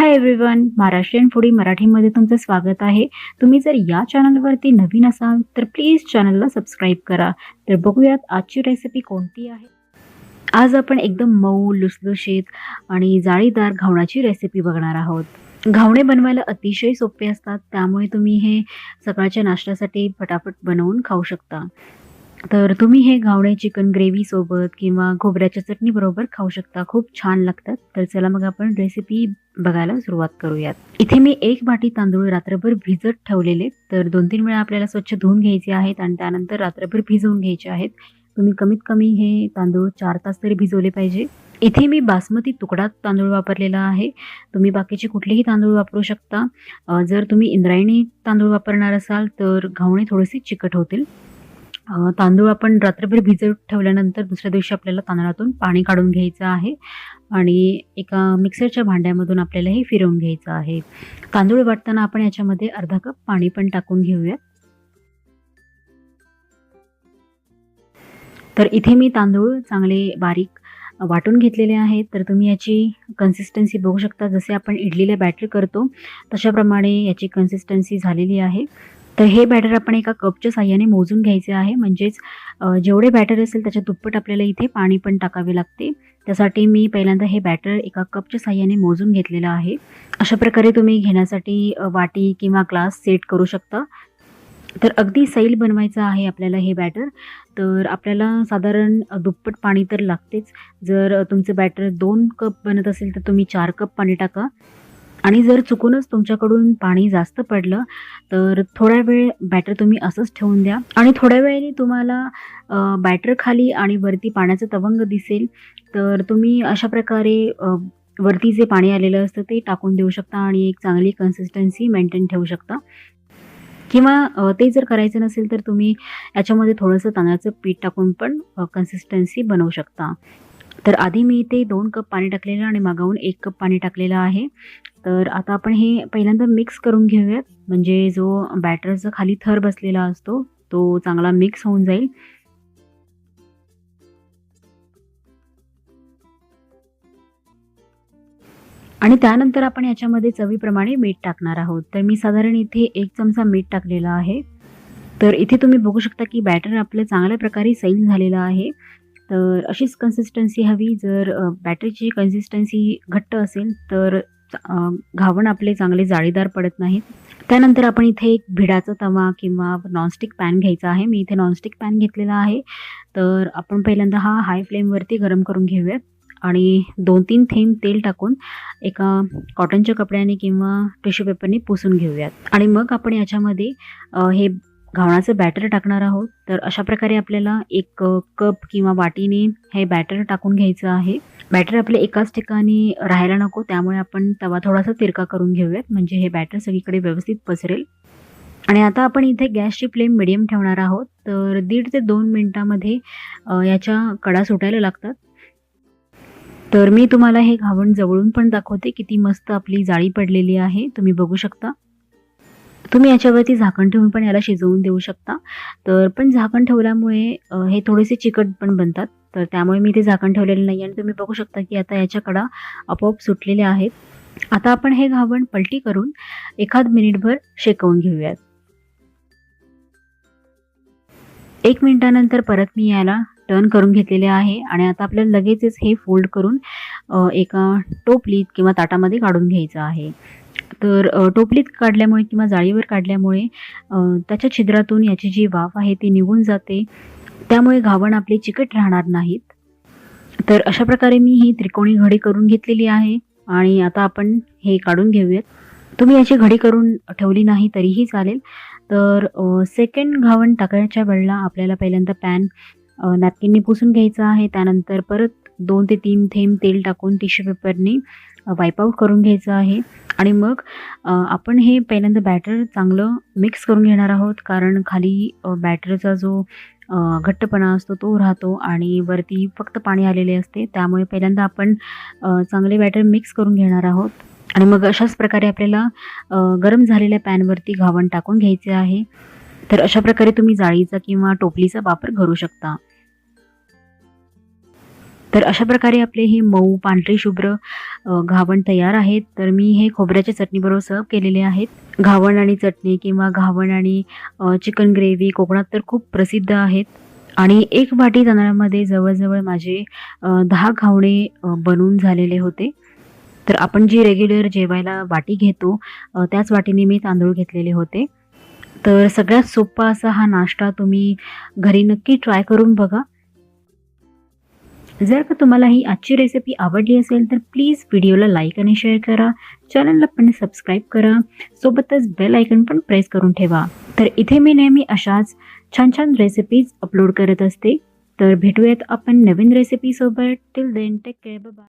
Hi everyone Maharashtrian foodie मराठीमध्ये तुमचं स्वागत आहे. तुम्ही जर या चॅनलवरती नवीन असाल तर प्लीज चॅनलला सबस्क्राईब करा. तर बघूयात आजची रेसिपी कोणती आहे. आज आपण एकदम मऊ लुसलुशीत आणि जाळीदार घावणाची रेसिपी बघणार आहोत. घावणे बनवायला अतिशय सोपे असतात त्यामुळे तुम्ही हे सकाळच्या नाश्त्यासाठी फटाफट बनवून खाऊ शकता. तर तुम्ही हे घावणे चिकन ग्रेव्हीसोबत किंवा खोबऱ्याच्या चटणीबरोबर खाऊ शकता. खूप छान लागतात. तर चला मग आपण रेसिपी बघायला सुरुवात करूयात. इथे मी एक वाटी तांदूळ रात्रभर भिजत ठेवलेले. तर दोन तीन वेळा आपल्याला स्वच्छ धुवून घ्यायचे आहेत आणि त्यानंतर रात्रभर भिजवून घ्यायचे आहेत. तुम्ही कमीत कमी हे तांदूळ चार तास तरी भिजवले पाहिजे. इथे मी बासमती तुकडा तांदूळ वापरलेला आहे. तुम्ही बाकीचे कुठलेही तांदूळ वापरू शकता. जर तुम्ही इंद्रायणी तांदूळ वापरणार असाल तर घावणे थोडेसे चिकट होतील. तांदूळ आपण रात्रभर भिजत ठेवल्यानंतर दुसऱ्या दिवशी आपल्याला तांदळातून पाणी काढून घ्यायचं आहे आणि एका मिक्सरच्या भांड्यामधून आपल्याला हे फिरवून घ्यायचं आहे. तांदूळ वाटताना आपण याच्यामध्ये अर्धा कप पाणी पण टाकून घेऊयात. तर इथे मी तांदूळ चांगले बारीक वाटून घेतलेले आहेत तर तुम्ही याची कन्सिस्टन्सी बघू शकता. जसे आपण इडलीला बॅटर करतो तशाप्रमाणे याची कन्सिस्टन्सी झालेली आहे. तर हे बॅटर आपण एका कपच्या साह्याने मोजून घ्यायचे आहे. म्हणजेच जेवढे बॅटर असेल त्याच्या दुप्पट आपल्याला इथे पाणी पण टाकावे लागते. त्यासाठी मी पहिल्यांदा हे बॅटर एका कपच्या साह्याने मोजून घेतलेलं आहे. अशा प्रकारे तुम्ही घेण्यासाठी वाटी किंवा ग्लास सेट करू शकता. तर अगदी सैल बनवायचं आहे आपल्याला हे बॅटर. तर आपल्याला साधारण दुप्पट पाणी तर लागतेच. जर तुमचं बॅटर दोन कप बनत असेल तर तुम्ही चार कप पाणी टाका. आणि जर चुकूनच तुमच्याकडून पाणी जास्त पडलं तर थोडा वेळ बॅटर तुम्ही असंच ठेवून द्या. आणि थोड्या वेळाने तुम्हाला बॅटर खाली आणि वरती पाण्याचं तवंग दिसेल तर तुम्ही अशा प्रकारे वरती जे पाणी आलेलं असतं ते टाकून देऊ शकता आणि एक चांगली कन्सिस्टन्सी मेंटेन ठेवू शकता. किंवा ते जर करायचं नसेल तर तुम्ही याच्यामध्ये थोडंसं तांदळाचं पीठ टाकून पण कन्सिस्टन्सी बनवू शकता. तर आधी मी इथे दोन कप पाणी टाकलेलं आणि मागाहून एक कप पाणी टाकलेलं आहे. तर आता आपण हे पहिल्यांदा मिक्स करून घेऊयात. म्हणजे जो बॅटरचा खाली थर बसलेला असतो तो चांगला मिक्स होऊन जाईल. आणि त्यानंतर आपण याच्यामध्ये चवीप्रमाणे मीठ टाकणार आहोत. तर मी साधारण इथे एक चमचा मीठ टाकलेला आहे. तर इथे तुम्ही बघू शकता की बॅटर आपलं चांगल्या प्रकारे सैल झालेलं आहे. तर अशीच कन्सिस्टन्सी हवी. जर बॅटरीची कन्सिस्टन्सी घट्ट असेल तर घावण आपले चांगले जाळीदार पडत नाहीत. त्यानंतर आपण इथे एक भिडाचा तवा किंवा नॉनस्टिक पॅन घ्यायचा आहे. मी इथे नॉनस्टिक पॅन घेतलेला आहे. तर आपण पहिल्यांदा हा हाय फ्लेमवरती गरम करून घेऊयात आणि दोन तीन थेंब तेल टाकून एका कॉटनच्या कपड्याने किंवा टिश्यू पेपरने पुसून घेऊयात. आणि मग आपण याच्यामध्ये हे घावणाचं बॅटर टाकणार आहोत. तर अशा प्रकारे आपल्याला एक कप किंवा वाटीने हे बॅटर टाकून घ्यायचं आहे. बॅटर आपले एकाच ठिकाणी राहायला नको त्यामुळे आपण तवा थोडासा तिरका करून घेऊयात. म्हणजे हे बॅटर सगळीकडे व्यवस्थित पसरेल. आणि आता आपण इथे गॅसची फ्लेम मिडियम ठेवणार आहोत. तर दीड ते दोन मिनटामध्ये याच्या कडा सुटायला लागतात. तर मी तुम्हाला हे घावण जवळून पण दाखवते किती मस्त आपली जाळी पडलेली आहे. तुम्ही बघू शकता. तुम्ही याच्यावरती झाकण ठेवून पण याला शिजवून देऊ शकता. तर पण झाकण ठेवल्यामुळे हे थोडेसे चिकट पण बनतात. तर त्यामुळे मी ते झाकण ठेवलेलं नाही आणि तुम्ही बघू शकता की आता याच्या कडा आपोआप सुटलेल्या आहेत. आता आपण हे घावण पलटी करून एखाद मिनिटभर शेकवून घेऊयात. एक मिनिटानंतर परत मी याला टर्न करून घेतलेले आहे आणि आता आपल्याला लगेचच हे फोल्ड करून एका टोपलीत किंवा ताटामध्ये काढून घ्यायचं आहे. तर टोपलीत काढल्यामुळे किंवा जाळीवर काढल्यामुळे त्याच्या छिद्रातून याची जी वाफ आहे ती निघून जाते. त्यामुळे घावण आपले चिकट राहणार नाहीत. तर अशा प्रकारे मी ही त्रिकोणी घडी करून घेतलेली आहे आणि आता आपण हे काढून घेऊयात. तुम्ही याची घडी करून ठेवली नाही तरीही चालेल. तर सेकंड घावण टाकायच्या वेळेला आपल्याला पहिल्यांदा पॅन नॅपकिनने पुसून घ्यायचं आहे. त्यानंतर परत दोन ते तीन थेंब तेल टाकून टिश्यू पेपरने वाईपआउट करून घ्यायचं आहे. आणि मग आपण हे पहिल्यांदा बॅटर चांगलं मिक्स करून घेणार आहोत. कारण खाली बॅटरचा जो घट्टपणा असतो तो राहतो आणि वरती फक्त पाणी आलेले असते. त्यामुळे पहिल्यांदा आपण चांगले बॅटर मिक्स करून घेणार आहोत. आणि मग अशाच प्रकारे आपल्याला गरम झालेल्या पॅनवरती घावण टाकून घ्यायचे आहे. तर अशा प्रकारे तुम्ही जाळीचा किंवा टोपलीचा वापर करू शकता. तर अशा प्रकारे आपले हे मऊ पांढरे शुभ्र घावण तयार आहेत. तर मी हे खोबऱ्याच्या चटणीबरोबर सर्व केलेले आहेत. घावण आणि चटणी किंवा घावण आणि चिकन ग्रेव्ही कोकणात तर खूप प्रसिद्ध आहेत. आणि एक वाटी तांदळामध्ये जवळजवळ माझे दहा घावणे बनवून बनून झालेले होते. तर आपण जी रेग्युलर जेवायला वाटी घेतो त्याच वाटीने मी तांदूळ घेतलेले होते. तर सगळ्यात सोपा असा हा नाश्ता तुम्ही घरी नक्की ट्राय करून बघा. जर का तुम्हाला ही आजची रेसिपी आवडली असेल तर प्लीज व्हिडिओला लाईक आणि शेअर करा. चॅनलला पण सबस्क्राईब करा. सोबतच बेल आयकन पण प्रेस करून ठेवा. तर इथे मी नेहमी अशाच छान छान रेसिपीज अपलोड करत असते. तर भेटूयात आपण नवीन रेसिपीसोबत till then take care bye